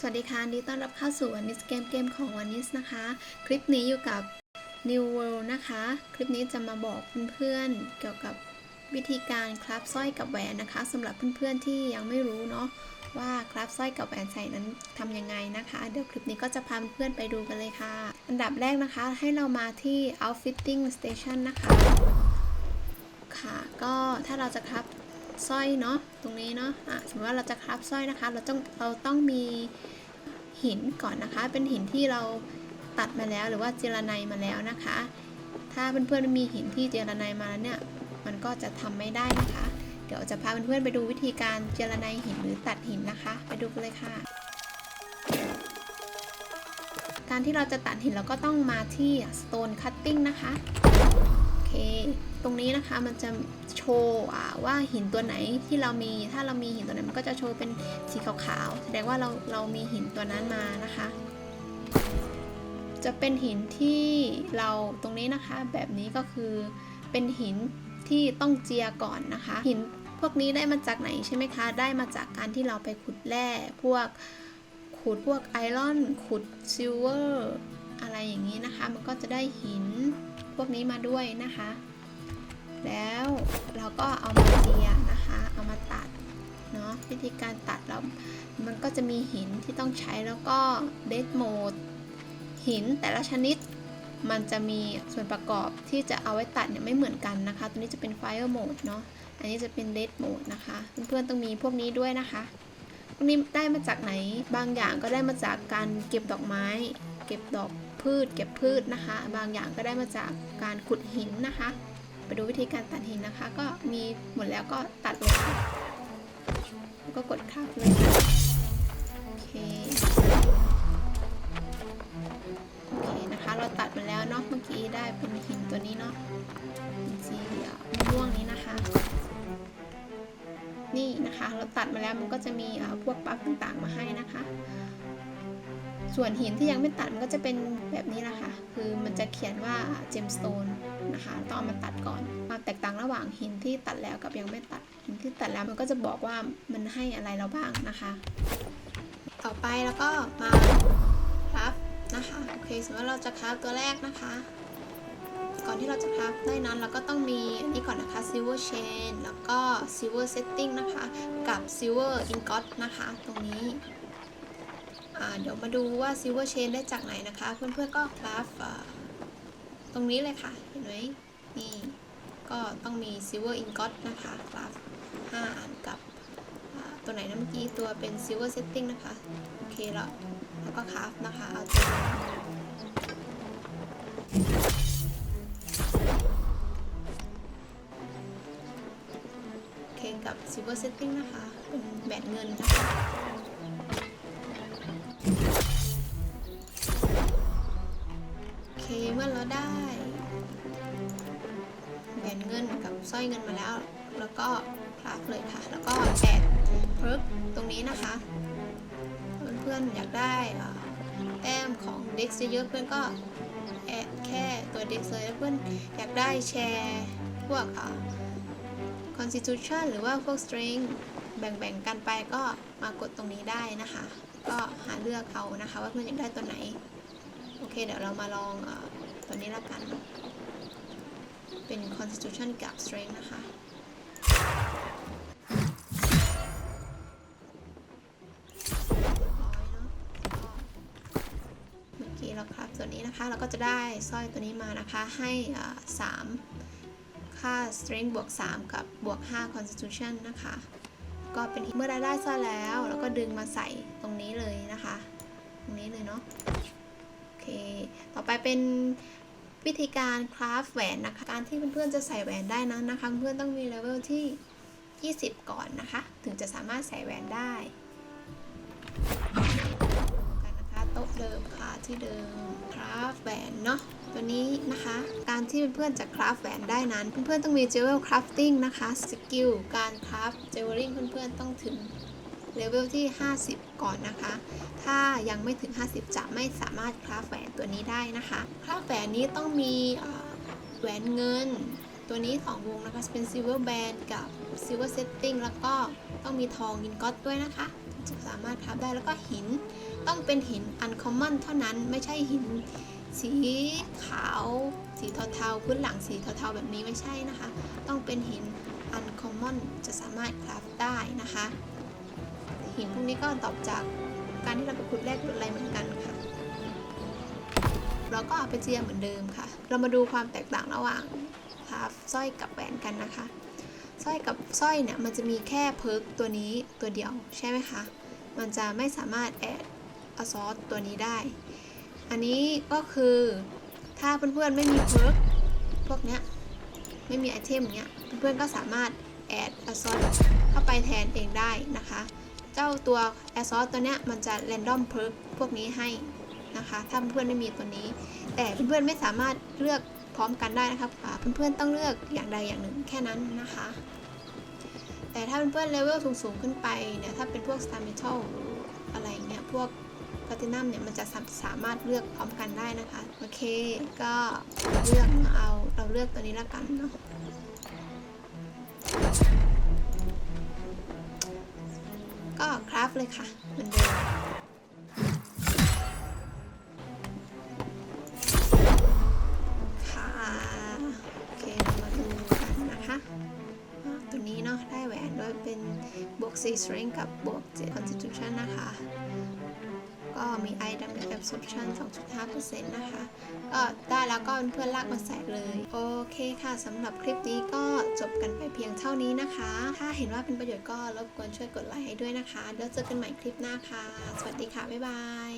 สวัสดีค่ะนดีต้อนรับเข้าสู่วันนิสเกมเกมของวันนิสนะคะ คลิปนี้อยู่กับ New World นะคะ คลิปนี้จะมาบอกเพื่อนๆเกี่ยวกับวิธีการคราฟสร้อยกับแหวนนะคะสำหรับเพื่อนๆที่ยังไม่รู้เนาะว่าคราฟสร้อยกับแหวนใส่นั้นทำยังไงนะคะ เดี๋ยวคลิปนี้ก็จะพาเพื่อนๆไปดูกันเลยค่ะ อันดับแรกนะคะให้เรามาที่ outfitting station นะคะ ค่ะ ก็ถ้าเราจะครับ สร้อยเนาะตรงนี้เนาะอะสมมติว่าเราจะครับสร้อยนะคะ เราต้องเราต้องมีหินก่อนนะคะ เป็นหินที่เราตัดมาแล้วหรือว่าเจรไนมาแล้วนะคะ ถ้าเพื่อนๆมีหินที่เจรไนมาแล้วเนี่ยมันก็จะทำไม่ได้นะคะ เดี๋ยวจะพาเพื่อนๆไปดูวิธีการเจรไนหินหรือตัดหินนะคะ ไปดูกันเลยค่ะ การที่เราจะตัดหินเราก็ต้องมาที่ stone cutting นะคะ ตรงนี้นะคะมันจะโชว์ว่าหินตัวไหนที่เรามีถ้าเรามีหินตัวไหนมันก็จะโชว์เป็นสีขาวๆแสดงว่าเราเรามีหินตัวนั้นมานะคะ จะเป็นหินที่เราตรงนี้นะคะ แบบนี้ก็คือเป็นหินที่ต้องเจียก่อนนะคะ หินพวกนี้ได้มาจากไหนใช่ไหมคะ ได้มาจากการที่เราไปขุดแร่พวกขุดพวกไอรอน ขุดซิลเวอร์ อะไรอย่างนี้นะคะ มันก็จะได้หิน พวกนี้มาด้วยนะคะ แล้วเราก็เอามาเจียนะคะ เอามาตัดเนาะวิธีการตัดเรา มันก็จะมีหินที่ต้องใช้แล้วก็เดดโหมดหินแต่ละชนิด มันจะมีส่วนประกอบที่จะเอาไว้ตัดเนี่ยไม่เหมือนกันนะคะ ตัวนี้จะเป็น Fire Mode เนาะ อันนี้จะเป็น Dead Mode นะคะ เพื่อนๆต้องมีพวกนี้ด้วยนะคะพวกนี้ได้มาจากไหน บางอย่างก็ได้มาจากการเก็บดอกไม้ เก็บดอก พืชเก็บพืชนะคะ บางอย่างก็ได้มาจากการขุดหินนะคะ ไปดูวิธีการตัดหินนะคะ ก็มีหมดแล้วก็ตัดลยค่ะแล้วก็กดข้ามเลยโอเคโอเคนะคะ เราตัดมาแล้วเนาะเมื่อกี้ได้เป็นหินตัวนี้เนาะหินสีเหลืองม่วงนี้นะคะ นี่นะคะ เราตัดมาแล้วมันก็จะมีอ่าพวกปั๊บต่างๆมาให้นะคะ ส่วนหินที่ยังไม่ตัดมันก็จะเป็นแบบนี้แหละค่ะคือมันจะเขียนว่าเจมสโตนนะคะต้องเอามาตัดก่อนความแตกต่างระหว่างหินที่ตัดแล้วกับยังไม่ตัด หินที่ตัดแล้วมันก็จะบอกว่ามันให้อะไรเราบ้างนะคะ ต่อไปแล้วก็มาครับนะคะโอเคสมมติว่าเราจะคราฟตัวแรกนะคะ ก่อนที่เราจะคราฟได้นั้นเราก็ต้องมีอันนี้ก่อนนะคะ silver chain แล้วก็ silver setting นะคะ กับ silver ingot นะคะ ตรงนี้ เดี๋ยวมาดูว่า silver chain ได้จากไหนนะคะ เพื่อนๆก็คลาฟตรงนี้เลยค่ะ เห็นไหมนี่ ก็ต้องมี silver ingot นะคะคราฟ5อันกับตัวไหนนะเมื่อกี้ตัวเป็น silver setting นะคะ โอเคแล้วแล้วก็คราฟนะคะเอาตัวโอเคกับ silver setting นะคะเป็นแบตเงินนะคะ โอเคเมื่อเราได้แหวนเงินกับสร้อยเงินมาแล้ว แล้วก็คราฟเลยค่ะ แล้วก็แอดเพิร์กตรงนี้นะคะ เพื่อนๆอยากได้แต้มของ Dex เยอะๆเพื่อนก็แอดแค่ตัว Dex เลยแล้วเพื่อนอยากได้แชร์พวกอ่า Constitution หรือว่าพวก Strength แบ่งๆกันไปก็มากดตรงนี้ได้นะคะ ก็หาเลือกเอานะคะ ว่าเพื่อนอยากได้ตัวไหน โอเค เดี๋ยวเรามาลองอตัวนี้ละกัน เป็น constitution กับ strength นะคะร้อยเนอะก็เมื่อกี้เราครับตัวนี้นะคะเราก็จะได้สร้อยตัวนี้มานะคะให้อ่าสามค่า strength บวก 3 กับบวก 5 constitution นะคะ ก็เป็นเมื่อเราได้สร้อยแล้วเราก็ดึงมาใส่ต นี้เลยนะคะ ตรงนี้เลยเนาะโอเค ต่อไปเป็นวิธีการคราฟแหวนนะคะ การที่เพื่อนๆจะใส่แหวนได้นั้นนะคะ เพื่อนต้องมีเลเวลที่ 20 ก่อนนะคะ ถึงจะสามารถใส่แหวนได้กันนะคะโต๊ะเดิมค่ะที่เดิมคราฟแหวนเนาะตัวนี้นะคะ การที่เพื่อนๆจะคราฟแหวนได้นั้น เพื่อนๆต้องมีเจเวลคราฟติ้งนะคะสกิลการคราฟเจเวลลิ่งเพื่อนๆต้องถึง เลเวลที่ 50 ก่อนนะคะ ถ้ายังไม่ถึง 50 จะไม่สามารถคราฟแหวนตัวนี้ได้นะคะคราฟแหวนนี้ต้องมีแหวนเงิน ตัวนี้ของวงนะคะเป็น silver band กับ silver setting แล้วก็ต้องมีทองอินก็ตด้วยนะคะจะสามารถคราฟได้แล้วก็หินต้องเป็นหิน uncommon เท่านั้นไม่ใช่หินสีขาว สีเทาๆพื้นหลังสีเทาๆแบบนี้ไม่ใช่นะคะ ต้องเป็นหิน uncommon จะสามารถคราฟได้นะคะ หินพวกนี้ก็ตอบจากการที่เราไปขุดแร่ขุดอะไรเหมือนกันค่ะ เราก็เอาไปเจียเหมือนเดิมค่ะ เรามาดูความแตกต่างระหว่างคราสร้อยกับแหวนกันนะคะสร้อยกับสร้อยเนี่ยมันจะมีแค่เพิร์กตัวนี้ตัวเดียวใช่ไหมคะ มันจะไม่สามารถแอดอซอสตัวนี้ได้ อันนี้ก็คือถ้าเพื่อนๆไม่มีเพิร์กพวกเนี้ยไม่มีไอเทมเนี้ยเพื่อนๆก็สามารถแอดอซอสเข้าไปแทนเองได้นะคะ เจ้าตัวแอซอสตัวเนี้ยมันจะแรนดอมเพิร์กพวกนี้ให้นะคะ ถ้าเพื่อนๆไม่มีตัวนี้ แต่เพื่อนๆไม่สามารถเลือกพร้อมกันได้นะครับเพื่อนๆต้องเลือกอย่างใดอย่างหนึ่งแค่นั้นนะคะ แต่ถ้าเพื่อนๆเลเวลสูงๆขึ้นไปเนี่ยถ้าเป็นพวก Star Metal อะไรเงี้ยพวกแพลตินัมเนี่ยมันจะสามารถเลือกพร้อมกันได้นะคะ โอเค ก็เลือกเอาเราเลือกตัวนี้ละกันเนาะ เลยค่ะเหมือนเดิมค่ะโอเคเรามาดูกันนะคะตัวนี้เนาะได้แหวนด้วยเป็นบวก4 strength กับบวก7 constitution นะคะ ก็มี i damage absorption 2.5%นะคะ ก็ได้แล้วก็เพื่อนลากมาใส่เลย โอเคค่ะสำหรับคลิปนี้ก็จบกันไปเพียงเท่านี้นะคะ ถ้าเห็นว่าเป็นประโยชน์ก็รบกวนช่วยกดไลค์ให้ด้วยนะคะ แล้วเจอกันใหม่คลิปหน้าค่ะ สวัสดีค่ะ บ๊ายบาย